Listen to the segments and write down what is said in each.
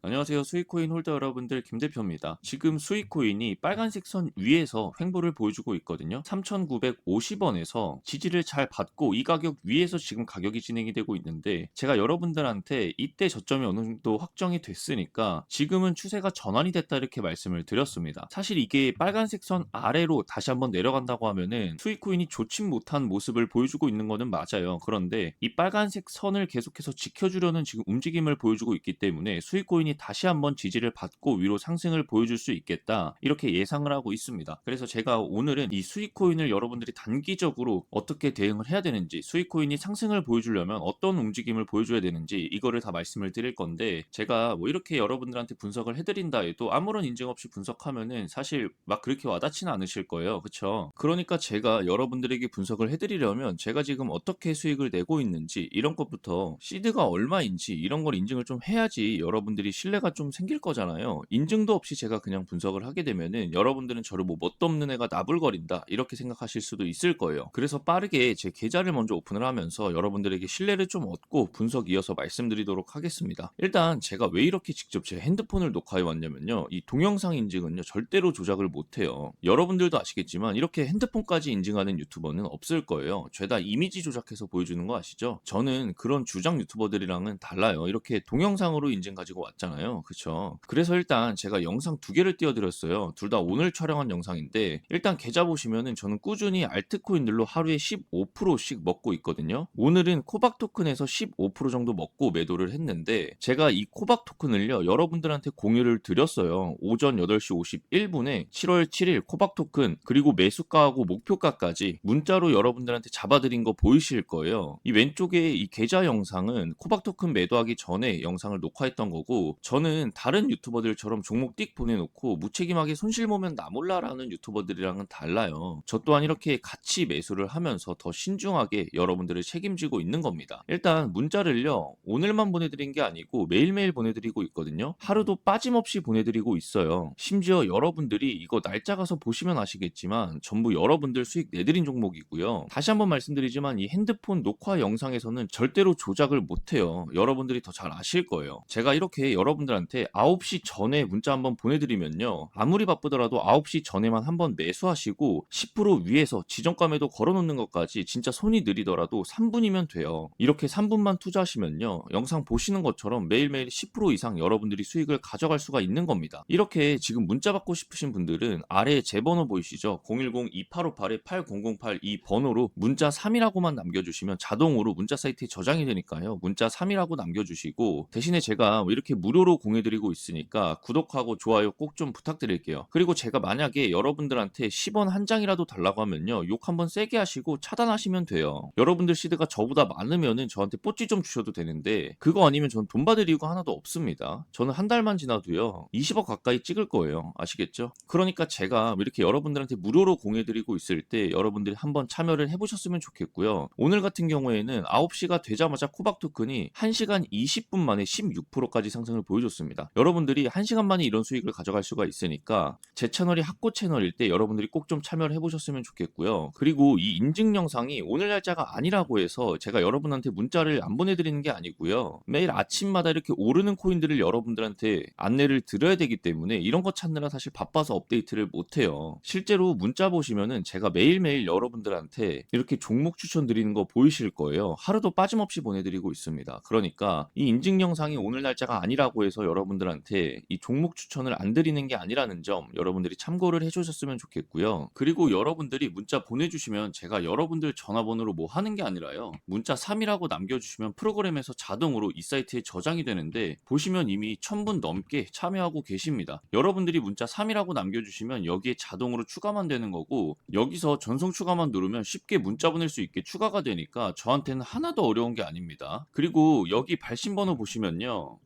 안녕하세요. 수익코인 홀더 여러분들 김 대표입니다. 지금 수익코인이 빨간색 선 위에서 횡보를 보여주고 있거든요. 3,950원에서 지지를 잘 받고 이 가격 위에서 지금 가격이 진행이 되고 있는데 제가 여러분들한테 이때 저점이 어느 정도 확정이 됐으니까 지금은 추세가 전환이 됐다 이렇게 말씀을 드렸습니다. 사실 이게 빨간색 선 아래로 다시 한번 내려간다고 하면은 수익코인이 좋지 못한 모습을 보여주고 있는 거는 맞아요. 그런데 이 빨간색 선을 계속해서 지켜주려는 지금 움직임을 보여주고 있기 때문에 수익코인 이 다시 한번 지지를 받고 위로 상승을 보여줄 수 있겠다 이렇게 예상을 하고 있습니다. 그래서 제가 오늘은 이 수익 코인을 여러분들이 단기적으로 어떻게 대응을 해야 되는지 수익 코인이 상승을 보여주려면 어떤 움직임을 보여줘야 되는지 이거를 다 말씀을 드릴 건데 제가 뭐 이렇게 여러분들한테 분석을 해드린다 해도 아무런 인증 없이 분석하면은 사실 막 그렇게 와닿지는 않으실 거예요. 그쵸? 그러니까 제가 여러분들에게 분석을 해드리려면 제가 지금 어떻게 수익을 내고 있는지 이런 것부터 시드가 얼마인지 이런 걸 인증을 좀 해야지 여러분들이 신뢰가 좀 생길 거잖아요. 인증도 없이 제가 그냥 분석을 하게 되면은 여러분들은 저를 뭐 뭣도 없는 애가 나불거린다 이렇게 생각하실 수도 있을 거예요. 그래서 빠르게 제 계좌를 먼저 오픈을 하면서 여러분들에게 신뢰를 좀 얻고 분석 이어서 말씀드리도록 하겠습니다. 일단 제가 왜 이렇게 직접 제 핸드폰을 녹화해 왔냐면요. 이 동영상 인증은요 절대로 조작을 못해요. 여러분들도 아시겠지만 이렇게 핸드폰까지 인증하는 유튜버는 없을 거예요. 죄다 이미지 조작해서 보여주는 거 아시죠? 저는 그런 주장 유튜버들이랑은 달라요. 이렇게 동영상으로 인증 가지고 왔잖아요. 그쵸? 그래서 일단 제가 영상 두 개를 띄워드렸어요. 둘 다 오늘 촬영한 영상인데 일단 계좌 보시면은 저는 꾸준히 알트코인들로 하루에 15%씩 먹고 있거든요. 오늘은 코박 토큰에서 15% 정도 먹고 매도를 했는데 제가 이 코박 토큰을요 여러분들한테 공유를 드렸어요. 오전 8시 51분에 7월 7일 코박 토큰 그리고 매수가하고 목표가까지 문자로 여러분들한테 잡아드린 거 보이실 거예요. 이 왼쪽에 이 계좌 영상은 코박 토큰 매도하기 전에 영상을 녹화했던 거고 저는 다른 유튜버들처럼 종목 띡 보내놓고 무책임하게 손실 보면 나 몰라라는 유튜버들이랑은 달라요. 저 또한 이렇게 같이 매수를 하면서 더 신중하게 여러분들을 책임지고 있는 겁니다. 일단 문자를요 오늘만 보내드린 게 아니고 매일매일 보내드리고 있거든요. 하루도 빠짐없이 보내드리고 있어요. 심지어 여러분들이 이거 날짜 가서 보시면 아시겠지만 전부 여러분들 수익 내드린 종목이고요. 다시 한번 말씀드리지만 이 핸드폰 녹화 영상에서는 절대로 조작을 못해요. 여러분들이 더 잘 아실 거예요. 제가 이렇게 여러 분들한테 9시 전에 문자 한번 보내드리면요. 아무리 바쁘더라도 9시 전에만 한번 매수하시고 10% 위에서 지정감에도 걸어놓는 것까지 진짜 손이 느리더라도 3분이면 돼요. 이렇게 3분만 투자하시면요. 영상 보시는 것처럼 매일매일 10% 이상 여러분들이 수익을 가져갈 수가 있는 겁니다. 이렇게 지금 문자 받고 싶으신 분들은 아래에 제 번호 보이시죠? 010-2858-8008 이 번호로 문자 3이라고만 남겨주시면 자동으로 문자 사이트에 저장이 되니까요. 문자 3이라고 남겨주시고 대신에 제가 뭐 이렇게 무료 로 공유드리고 있으니까 구독하고 좋아요 꼭 좀 부탁드릴게요. 그리고 제가 만약에 여러분들한테 10원 한 장이라도 달라고 하면요. 욕 한번 세게 하시고 차단하시면 돼요. 여러분들 시드가 저보다 많으면은 저한테 뽀찌 좀 주셔도 되는데 그거 아니면 전 돈 받을 이유가 하나도 없습니다. 저는 한 달만 지나도요. 20억 가까이 찍을 거예요. 아시겠죠? 그러니까 제가 이렇게 여러분들한테 무료로 공유드리고 있을 때 여러분들이 한번 참여를 해보셨으면 좋겠고요. 오늘 같은 경우에는 9시가 되자마자 코박 토큰이 1시간 20분 만에 16%까지 상승을 보여줬습니다. 여러분들이 1시간 만에 이런 수익을 가져갈 수가 있으니까 제 채널이 학고 채널일 때 여러분들이 꼭 좀 참여를 해보셨으면 좋겠고요. 그리고 이 인증 영상이 오늘 날짜가 아니라고 해서 제가 여러분한테 문자를 안 보내드리는 게 아니고요. 매일 아침마다 이렇게 오르는 코인들을 여러분들한테 안내를 드려야 되기 때문에 이런 거 찾느라 사실 바빠서 업데이트를 못해요. 실제로 문자 보시면은 제가 매일매일 여러분들한테 이렇게 종목 추천 드리는 거 보이실 거예요. 하루도 빠짐없이 보내드리고 있습니다. 그러니까 이 인증 영상이 오늘 날짜가 아니라고 해서 여러분들한테 이 종목 추천을 안 드리는 게 아니라는 점 여러분들이 참고를 해주셨으면 좋겠고요. 그리고 여러분들이 문자 보내주시면 제가 여러분들 전화번호로 뭐 하는 게 아니라요. 문자 3이라고 남겨주시면 프로그램에서 자동으로 이 사이트에 저장이 되는데 보시면 이미 1000분 넘게 참여하고 계십니다. 여러분들이 문자 3이라고 남겨주시면 여기에 자동으로 추가만 되는 거고 여기서 전송 추가만 누르면 쉽게 문자 보낼 수 있게 추가가 되니까 저한테는 하나도 어려운 게 아닙니다. 그리고 여기 발신번호 보시면요.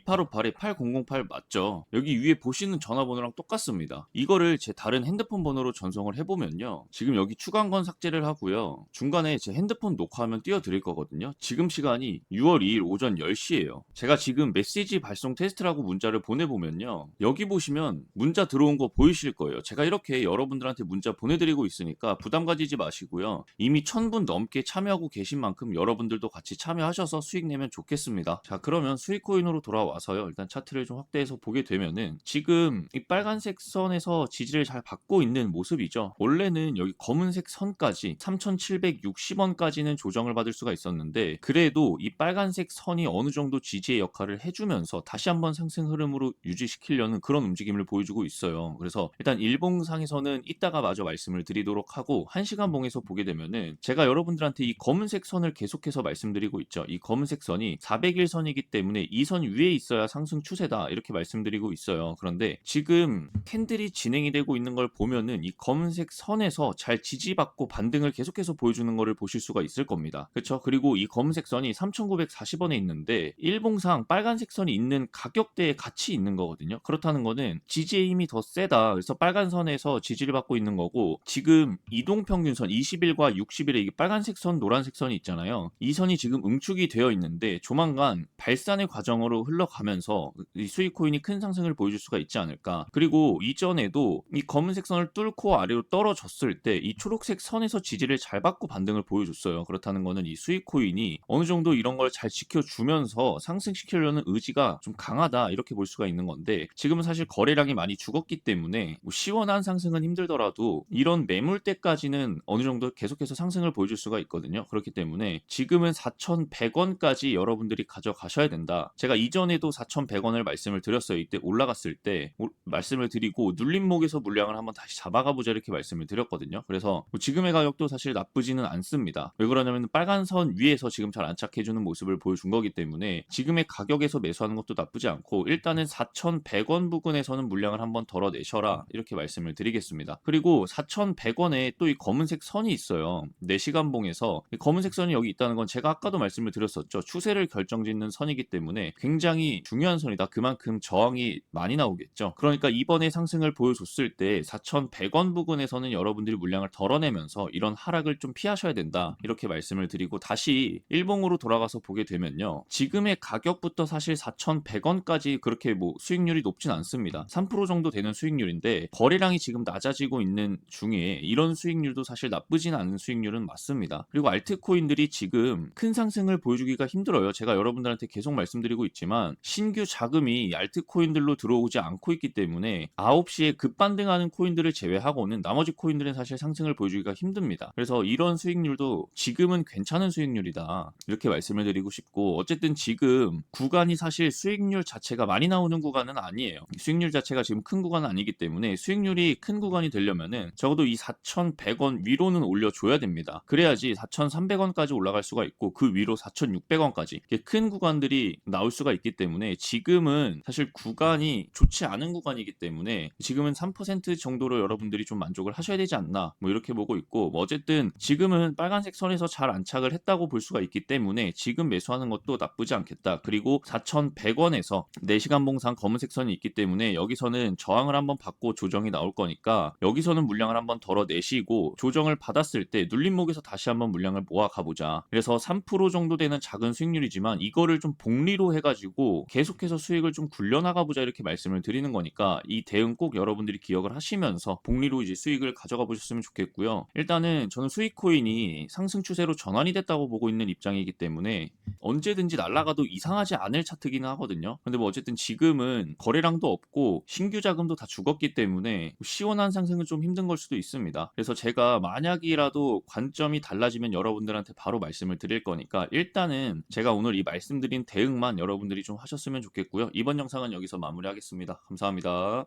010-2858-8008 맞죠? 여기 위에 보시는 전화번호랑 똑같습니다. 이거를 제 다른 핸드폰 번호로 전송을 해보면요. 지금 여기 추가한 건 삭제를 하고요. 중간에 제 핸드폰 녹화하면 띄워드릴 거거든요. 지금 시간이 6월 2일 오전 10시예요. 제가 지금 메시지 발송 테스트라고 문자를 보내보면요. 여기 보시면 문자 들어온 거 보이실 거예요. 제가 이렇게 여러분들한테 문자 보내드리고 있으니까 부담 가지지 마시고요. 이미 1000분 넘게 참여하고 계신 만큼 여러분들도 같이 참여하셔서 수익 내면 좋겠습니다. 자 그러면 수익코인으로 돌아와 돌아와서요. 일단 차트를 좀 확대해서 보게 되면은 지금 이 빨간색 선에서 지지를 잘 받고 있는 모습이죠. 원래는 여기 검은색 선까지 3,760원까지는 조정을 받을 수가 있었는데 그래도 이 빨간색 선이 어느 정도 지지의 역할을 해주면서 다시 한번 상승 흐름으로 유지시키려는 그런 움직임을 보여주고 있어요. 그래서 일단 일봉상에서는 이따가 마저 말씀을 드리도록 하고 1시간 봉에서 보게 되면은 제가 여러분들한테 이 검은색 선을 계속해서 말씀드리고 있죠. 이 검은색 선이 401선이기 때문에 이 선 위에 있어야 상승 추세다 이렇게 말씀드리고 있어요. 그런데 지금 캔들이 진행이 되고 있는 걸 보면은 이 검은색 선에서 잘 지지받고 반등을 계속해서 보여주는 것을 보실 수가 있을 겁니다. 그렇죠? 그리고 이 검은색 선이 3,940원에 있는데 일봉상 빨간색 선이 있는 가격대에 같이 있는 거거든요. 그렇다는 거는 지지의 힘이 더 세다. 그래서 빨간 선에서 지지를 받고 있는 거고 지금 이동평균선 20일과 60일에 이게 빨간색 선, 노란색 선이 있잖아요. 이 선이 지금 응축이 되어 있는데 조만간 발산의 과정으로 흘러 가면서 이 수익 코인이 큰 상승을 보여줄 수가 있지 않을까. 그리고 이전에도 이 검은색 선을 뚫고 아래로 떨어졌을 때 이 초록색 선에서 지지를 잘 받고 반등을 보여줬어요. 그렇다는 거는 이 수익 코인이 어느 정도 이런 걸 잘 지켜주면서 상승시키려는 의지가 좀 강하다 이렇게 볼 수가 있는 건데 지금은 사실 거래량이 많이 죽었기 때문에 뭐 시원한 상승은 힘들더라도 이런 매물대까지는 어느 정도 계속해서 상승을 보여줄 수가 있거든요. 그렇기 때문에 지금은 4,100원까지 여러분들이 가져가셔야 된다. 제가 이전에 도 4,100원을 말씀을 드렸어요. 이때 올라갔을 때 오- 말씀을 드리고 눌림목에서 물량을 한번 다시 잡아가 보자 이렇게 말씀을 드렸거든요. 그래서 뭐 지금의 가격도 사실 나쁘지는 않습니다. 왜 그러냐면 빨간 선 위에서 지금 잘 안착해 주는 모습을 보여준 거기 때문에 지금의 가격에서 매수하는 것도 나쁘지 않고 일단은 4,100원 부근에서는 물량을 한번 덜어내셔라 이렇게 말씀을 드리겠습니다. 그리고 4,100원에 또 이 검은색 선이 있어요. 4시간 봉에서 이 검은색 선이 여기 있다는 건 제가 아까도 말씀을 드렸었죠. 추세를 결정짓는 선이기 때문에 굉장히 중요한 선이다. 그만큼 저항이 많이 나오겠죠. 그러니까 이번에 상승을 보여줬을 때 4,100원 부근에서는 여러분들이 물량을 덜어내면서 이런 하락을 좀 피하셔야 된다. 이렇게 말씀을 드리고 다시 일봉으로 돌아가서 보게 되면요. 지금의 가격부터 사실 4,100원까지 그렇게 뭐 수익률이 높진 않습니다. 3% 정도 되는 수익률인데 거래량이 지금 낮아지고 있는 중에 이런 수익률도 사실 나쁘진 않은 수익률은 맞습니다. 그리고 알트코인들이 지금 큰 상승을 보여주기가 힘들어요. 제가 여러분들한테 계속 말씀드리고 있지만 신규 자금이 알트코인들로 들어오지 않고 있기 때문에 9시에 급반등하는 코인들을 제외하고는 나머지 코인들은 사실 상승을 보여주기가 힘듭니다. 그래서 이런 수익률도 지금은 괜찮은 수익률이다. 이렇게 말씀을 드리고 싶고 어쨌든 지금 구간이 사실 수익률 자체가 많이 나오는 구간은 아니에요. 수익률 자체가 지금 큰 구간은 아니기 때문에 수익률이 큰 구간이 되려면은 적어도 이 4,100원 위로는 올려줘야 됩니다. 그래야지 4,300원까지 올라갈 수가 있고 그 위로 4,600원까지 큰 구간들이 나올 수가 있기 때문에 지금은 사실 구간이 좋지 않은 구간이기 때문에 지금은 3% 정도로 여러분들이 좀 만족을 하셔야 되지 않나 뭐 이렇게 보고 있고 뭐 어쨌든 지금은 빨간색 선에서 잘 안착을 했다고 볼 수가 있기 때문에 지금 매수하는 것도 나쁘지 않겠다. 그리고 4,100원에서 4시간 봉상 검은색 선이 있기 때문에 여기서는 저항을 한번 받고 조정이 나올 거니까 여기서는 물량을 한번 덜어내시고 조정을 받았을 때 눌림목에서 다시 한번 물량을 모아 가보자. 그래서 3% 정도 되는 작은 수익률이지만 이거를 좀 복리로 해가지고 계속해서 수익을 좀 굴려나가 보자 이렇게 말씀을 드리는 거니까 이 대응 꼭 여러분들이 기억을 하시면서 복리로 이제 수익을 가져가 보셨으면 좋겠고요. 일단은 저는 수익 코인이 상승 추세로 전환이 됐다고 보고 있는 입장이기 때문에 언제든지 날아가도 이상하지 않을 차트기는 하거든요. 근데 뭐 어쨌든 지금은 거래량도 없고 신규 자금도 다 죽었기 때문에 시원한 상승은 좀 힘든 걸 수도 있습니다. 그래서 제가 만약이라도 관점이 달라지면 여러분들한테 바로 말씀을 드릴 거니까 일단은 제가 오늘 이 말씀드린 대응만 여러분들이 좀 하셨으면 좋겠고요. 이번 영상은 여기서 마무리하겠습니다. 감사합니다.